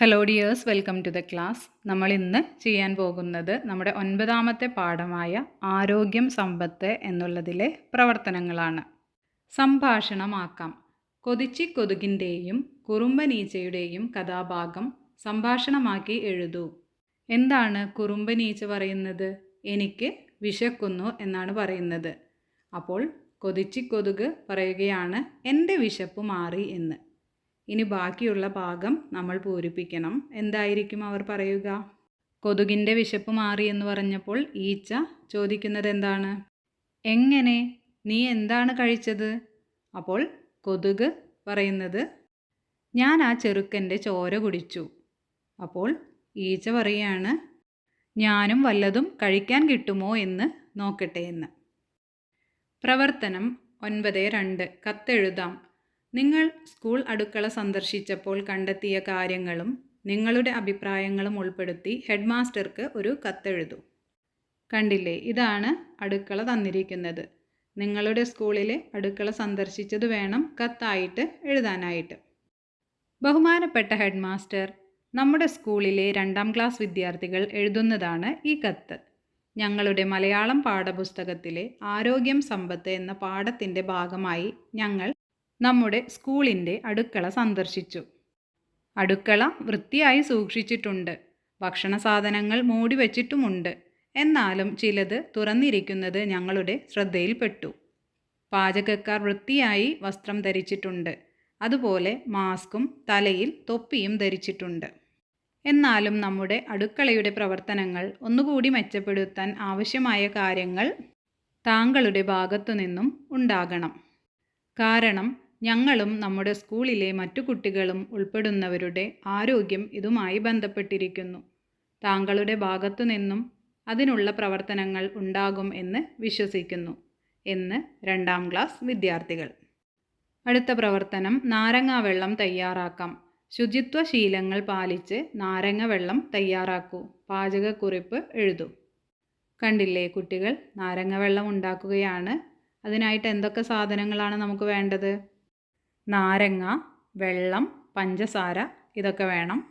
Hello dears welcome to the class നമ്മൾ ഇന്ന് ചെയ്യാൻ പോകുന്നത് നമ്മുടെ ഒൻപതാമത്തെ പാഠമായ ആരോഗ്യം സമ്പത്ത് എന്നുള്ളതിലെ പ്രവർത്തനങ്ങളാണ്. സംഭാഷണമാക്കാം. കൊതിച്ചി കൊതുകിന്റെയും കുറുമ്പനീച്ചയുടെയും കഥാഭാഗം സംഭാഷണമാക്കി എഴുതൂ. എന്താണ് കുറുമ്പനീച്ച പറയുന്നത്? എനിക്ക് വിശക്കുന്നു എന്നാണ് പറയുന്നത്. അപ്പോൾ കൊതിച്ചി കൊതുക് പറയുകയാണ് എന്റെ വിശപ്പ് മാറി എന്ന്. ഇനി ബാക്കിയുള്ള ഭാഗം നമ്മൾ പൂരിപ്പിക്കണം. എന്തായിരിക്കും അവർ പറയുക? കൊതുകിന്റെ വിശപ്പ് മാറി എന്ന് പറഞ്ഞപ്പോൾ ഈച്ച ചോദിക്കുന്നത് എന്താണ് എങ്ങനെ? നീ എന്താണ് കഴിച്ചത്? അപ്പോൾ കൊതുക് പറയുന്നത് ഞാൻ ആ ചെറുക്കന്റെ ചോര കുടിച്ചു. അപ്പോൾ ഈച്ച പറയാണ് ഞാനും വല്ലതും കഴിക്കാൻ കിട്ടുമോ എന്ന് നോക്കട്ടെ എന്ന്. പ്രവർത്തനം ഒൻപത് രണ്ട് കത്തെഴുതാം. നിങ്ങൾ സ്കൂൾ അടുക്കള സന്ദർശിച്ചപ്പോൾ കണ്ടെത്തിയ കാര്യങ്ങളും നിങ്ങളുടെ അഭിപ്രായങ്ങളും ഉൾപ്പെടുത്തി ഹെഡ്മാസ്റ്റർക്ക് ഒരു കത്തെഴുതൂ. കണ്ടില്ലേ ഇതാണ് അടുക്കള തന്നിരിക്കുന്നത്. നിങ്ങളുടെ സ്കൂളിലെ അടുക്കള സന്ദർശിച്ചത് വേണം കത്തായിട്ട് എഴുതാനായിട്ട്. ബഹുമാനപ്പെട്ട ഹെഡ്മാസ്റ്റർ നമ്മുടെ സ്കൂളിലെ രണ്ടാം ക്ലാസ് വിദ്യാർത്ഥികൾ എഴുതുന്നതാണ് ഈ കത്ത്. ഞങ്ങളുടെ മലയാളം പാഠപുസ്തകത്തിലെ ആരോഗ്യം സമ്പത്ത് എന്ന പാഠത്തിന്റെ ഭാഗമായി ഞങ്ങൾ നമ്മുടെ സ്കൂളിന്റെ അടുക്കള സന്ദർശിച്ചു. അടുക്കള വൃത്തിയായി സൂക്ഷിച്ചിട്ടുണ്ട്. ഭക്ഷണ സാധനങ്ങൾ മൂടി വച്ചിട്ടുമുണ്ട്. എന്നാലും ചിലത് തുറന്നിരിക്കുന്നത് ഞങ്ങളുടെ ശ്രദ്ധയിൽപ്പെട്ടു. പാചകക്കാർ വൃത്തിയായി വസ്ത്രം ധരിച്ചിട്ടുണ്ട്. അതുപോലെ മാസ്കും തലയിൽ തൊപ്പിയും ധരിച്ചിട്ടുണ്ട്. എന്നാലും നമ്മുടെ അടുക്കളയുടെ പ്രവർത്തനങ്ങൾ ഒന്നുകൂടി മെച്ചപ്പെടുത്താൻ ആവശ്യമായ കാര്യങ്ങൾ താങ്കളുടെ ഭാഗത്തു നിന്നും ഉണ്ടാകണം. കാരണം ഞങ്ങളും നമ്മുടെ സ്കൂളിലെ മറ്റു കുട്ടികളും ഉൾപ്പെടുന്നവരുടെ ആരോഗ്യം ഇതുമായി ബന്ധപ്പെട്ടിരിക്കുന്നു. താങ്കളുടെ ഭാഗത്തു നിന്നും അതിനുള്ള പ്രവർത്തനങ്ങൾ ഉണ്ടാകും എന്ന് വിശ്വസിക്കുന്നു. എന്ന് രണ്ടാം ക്ലാസ് വിദ്യാർത്ഥികൾ. അടുത്ത പ്രവർത്തനം നാരങ്ങ വെള്ളം തയ്യാറാക്കാം. ശുചിത്വ ശീലങ്ങൾ പാലിച്ച് നാരങ്ങ വെള്ളം തയ്യാറാക്കൂ. പാചകക്കുറിപ്പ് എഴുതൂ. കണ്ടില്ലേ കുട്ടികൾ? നാരങ്ങ വെള്ളം ഉണ്ടാക്കുകയാണ്. അതിനായിട്ട് എന്തൊക്കെ സാധനങ്ങളാണ് നമുക്ക് വേണ്ടത്? നാരങ്ങ വെള്ളം പഞ്ചസാര ഇതൊക്കെ വേണം.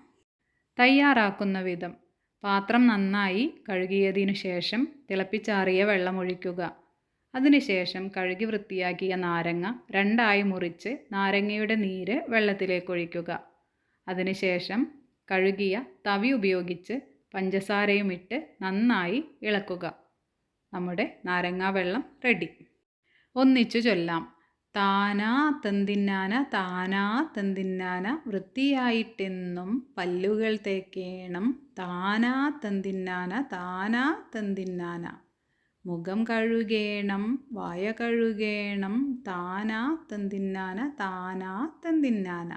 തയ്യാറാക്കുന്ന വിധം. പാത്രം നന്നായി കഴുകിയതിനു ശേഷം തിളപ്പിച്ചാറിയ വെള്ളം ഒഴിക്കുക. അതിനുശേഷം കഴുകി വൃത്തിയാക്കിയ നാരങ്ങ രണ്ടായി മുറിച്ച് നാരങ്ങയുടെ നീര് വെള്ളത്തിലേക്ക് ഒഴിക്കുക. അതിനുശേഷം കഴുകിയ തവി ഉപയോഗിച്ച് പഞ്ചസാരയും ഇട്ട് നന്നായി ഇളക്കുക. നമ്മുടെ നാരങ്ങാ വെള്ളം റെഡി ഒന്നിച്ചു ചൊല്ലാം. താനാ തന്തിന്നാന താനാ തന്തിന്നാന വൃത്തിയായിട്ടെന്നും പല്ലുകൾ തേക്കേണം. താനാ തന്തിന്നാന താനാ തന്തിന്നാന. മുഖം കഴുകേണം വായ കഴുകേണം. താനാ തന്തിന്നാന താനാ തന്തിന്നാന.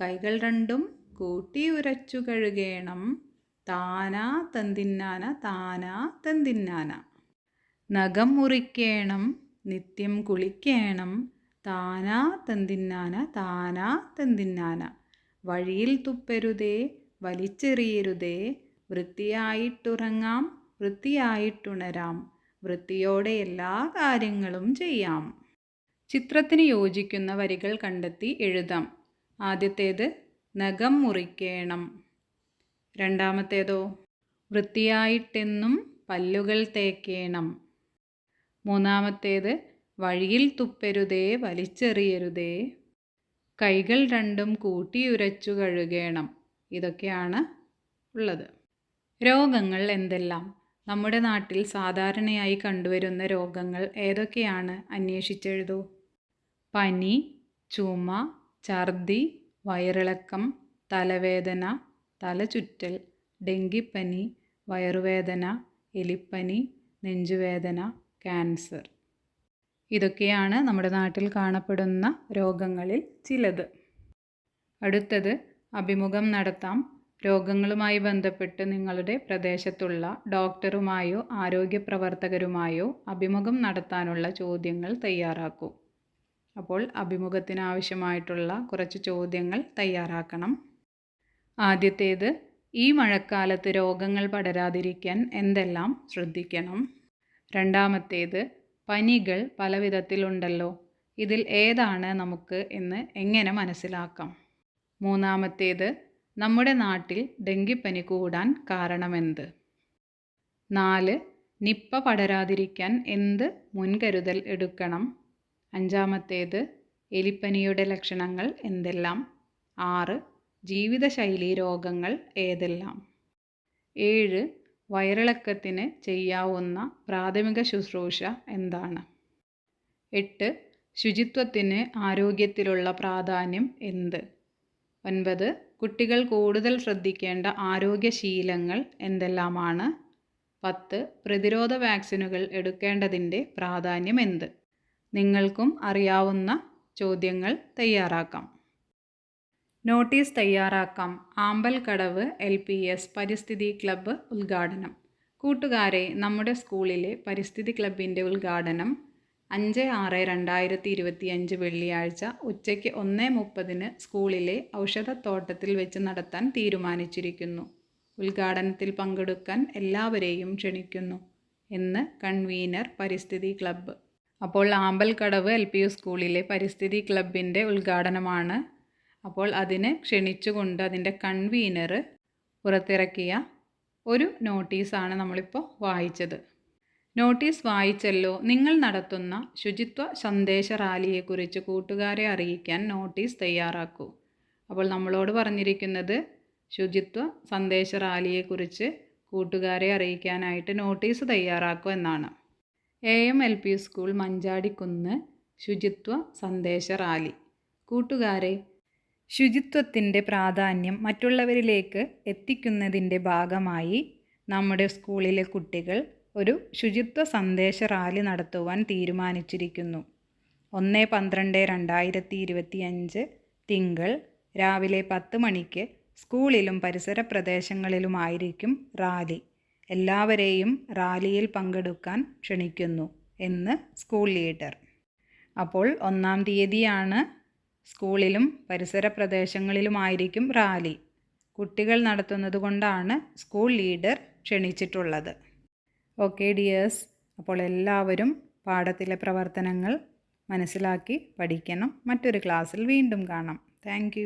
കൈകൾ രണ്ടും കൂട്ടി ഉരച്ചു കഴുകേണം. താനാ തന്തിന്നാന താനാ തന്തിന്നാന. നഖം മുറിക്കേണം. നിത്യം കുളിക്കേണം. താനാ തന്തിന്നാന താനാ തന്തിന്നാന. വഴിയിൽ തുപ്പരുതേ വലിച്ചെറിയരുതേ. വൃത്തിയായിട്ടുറങ്ങാം വൃത്തിയായിട്ടുണരാം. വൃത്തിയോടെ എല്ലാ കാര്യങ്ങളും ചെയ്യാം. ചിത്രത്തിന് യോജിക്കുന്ന വരികൾ കണ്ടെത്തി എഴുതാം. ആദ്യത്തേത് നഖം മുറിക്കേണം. രണ്ടാമത്തേതോ വൃത്തിയായിട്ടെന്നും പല്ലുകൾ തേക്കേണം. മൂന്നാമത്തേത് വഴിയിൽ തുപ്പരുതേ വലിച്ചെറിയരുതേ. കൈകൾ രണ്ടും കൂട്ടിയുരച്ചു കഴുകേണം. ഇതൊക്കെയാണ് ഉള്ളത്. രോഗങ്ങൾ എന്തെല്ലാം? നമ്മുടെ നാട്ടിൽ സാധാരണയായി കണ്ടുവരുന്ന രോഗങ്ങൾ ഏതൊക്കെയാണ്? അന്വേഷിച്ചെഴുതൂ. പനി ചുമ ഛർദി വയറിളക്കം തലവേദന തലചുറ്റൽ ഡെങ്കിപ്പനി വയറുവേദന എലിപ്പനി നെഞ്ചുവേദന ക്യാൻസർ. ഇതൊക്കെയാണ് നമ്മുടെ നാട്ടിൽ കാണപ്പെടുന്ന രോഗങ്ങളിൽ ചിലത്. അടുത്തത് അഭിമുഖം നടത്താം. രോഗങ്ങളുമായി ബന്ധപ്പെട്ട് നിങ്ങളുടെ പ്രദേശത്തുള്ള ഡോക്ടറുമായോ ആരോഗ്യ പ്രവർത്തകരുമായോ അഭിമുഖം നടത്താനുള്ള ചോദ്യങ്ങൾ തയ്യാറാക്കൂ. അപ്പോൾ അഭിമുഖത്തിനാവശ്യമായിട്ടുള്ള കുറച്ച് ചോദ്യങ്ങൾ തയ്യാറാക്കണം. ആദ്യത്തേത് ഈ മഴക്കാലത്ത് രോഗങ്ങൾ പടരാതിരിക്കാൻ എന്തെല്ലാം ശ്രദ്ധിക്കണം? രണ്ടാമത്തേത് പനികൾ പലവിധത്തിലുണ്ടല്ലോ. ഇതിൽ ഏതാണ് നമുക്ക് എന്ന് എങ്ങനെ മനസ്സിലാക്കാം? മൂന്നാമത്തേത് നമ്മുടെ നാട്ടിൽ ഡെങ്കിപ്പനി കൂടാൻ കാരണമെന്ത്? നാല് നിപ്പ പടരാതിരിക്കാൻ എന്ത് മുൻകരുതൽ എടുക്കണം? അഞ്ചാമത്തേത് എലിപ്പനിയുടെ ലക്ഷണങ്ങൾ എന്തെല്ലാം? ആറ് ജീവിതശൈലീ രോഗങ്ങൾ ഏതെല്ലാം? ഏഴ് വയറിളക്കത്തിന് ചെയ്യാവുന്ന പ്രാഥമിക ശുശ്രൂഷ എന്താണ്? എട്ട്. ശുചിത്വത്തിന് ആരോഗ്യത്തിലുള്ള പ്രാധാന്യം എന്ത്? ഒൻപത്. കുട്ടികൾ കൂടുതൽ ശ്രദ്ധിക്കേണ്ട ആരോഗ്യശീലങ്ങൾ എന്തെല്ലാമാണ്? പത്ത്. പ്രതിരോധ വാക്സിനുകൾ എടുക്കേണ്ടതിന്റെ പ്രാധാന്യം എന്ത്? നിങ്ങൾക്കും അറിയാവുന്ന ചോദ്യങ്ങൾ തയ്യാറാക്കാം. നോട്ടീസ് തയ്യാറാക്കാം. ആമ്പൽക്കടവ് എൽ പി എസ് പരിസ്ഥിതി ക്ലബ്ബ് ഉദ്ഘാടനം. കൂട്ടുകാരെ നമ്മുടെ സ്കൂളിലെ പരിസ്ഥിതി ക്ലബിന്റെ ഉദ്ഘാടനം അഞ്ച് ആറ് രണ്ടായിരത്തി ഇരുപത്തി അഞ്ച് വെള്ളിയാഴ്ച ഉച്ചയ്ക്ക് ഒന്ന് മുപ്പതിന് സ്കൂളിലെ ഔഷധത്തോട്ടത്തിൽ വെച്ച് നടത്താൻ തീരുമാനിച്ചിരിക്കുന്നു. ഉദ്ഘാടനത്തിൽ പങ്കെടുക്കാൻ എല്ലാവരെയും ക്ഷണിക്കുന്നു എന്ന് കൺവീനർ പരിസ്ഥിതി ക്ലബ്ബ്. അപ്പോൾ ആമ്പൽക്കടവ് എൽ പി യു സ്കൂളിലെ പരിസ്ഥിതി ക്ലബിന്റെ ഉദ്ഘാടനമാണ് അപ്പോൾ അതിനെ ക്ഷണിച്ചുകൊണ്ട് അതിന്റെ കൺവീനർ പുറത്തിറക്കിയ ഒരു നോട്ടീസാണ് നമ്മളിപ്പോൾ വായിച്ചത്. നോട്ടീസ് വായിച്ചല്ലോ. നിങ്ങൾ നടത്തുന്ന ശുചിത്വ സന്ദേശ റാലിയെക്കുറിച്ച് കൂട്ടുകാരെ അറിയിക്കാൻ നോട്ടീസ് തയ്യാറാക്കൂ. അപ്പോൾ നമ്മളോട് പറഞ്ഞിരിക്കുന്നത് ശുചിത്വ സന്ദേശ റാലിയെക്കുറിച്ച് കൂട്ടുകാരെ അറിയിക്കാനായിട്ട് നോട്ടീസ് തയ്യാറാക്കൂ എന്നാണ്. A M L P school Manjadikunnu ശുചിത്വ സന്ദേശ റാലി. കൂട്ടുകാരെ ശുചിത്വത്തിന്റെ പ്രാധാന്യം മറ്റുള്ളവരിലേക്ക് എത്തിക്കുന്നതിന്റെ ഭാഗമായി നമ്മുടെ സ്കൂളിലെ കുട്ടികൾ ഒരു ശുചിത്വ സന്ദേശ റാലി നടത്തുവാൻ തീരുമാനിച്ചിരിക്കുന്നു. ഒന്ന് പന്ത്രണ്ട് രണ്ടായിരത്തി ഇരുപത്തി അഞ്ച് തിങ്കൾ രാവിലെ പത്ത് മണിക്ക് സ്കൂളിലും പരിസര പ്രദേശങ്ങളിലുമായിരിക്കും റാലി. എല്ലാവരെയും റാലിയിൽ പങ്കെടുക്കാൻ ക്ഷണിക്കുന്നു എന്ന് സ്കൂൾ ലീഡർ. അപ്പോൾ ഒന്നാം തീയതിയാണ് സ്കൂളിലും പരിസര പ്രദേശങ്ങളിലുമായിരിക്കും റാലി. കുട്ടികൾ നടത്തുന്നത് കൊണ്ടാണ് സ്കൂൾ ലീഡർ ക്ഷണിച്ചിട്ടുള്ളത്. Okay dears. അപ്പോൾ എല്ലാവരും പാഠത്തിലെ പ്രവർത്തനങ്ങൾ മനസ്സിലാക്കി പഠിക്കണം. മറ്റൊരു ക്ലാസ്സിൽ വീണ്ടും കാണാം. താങ്ക്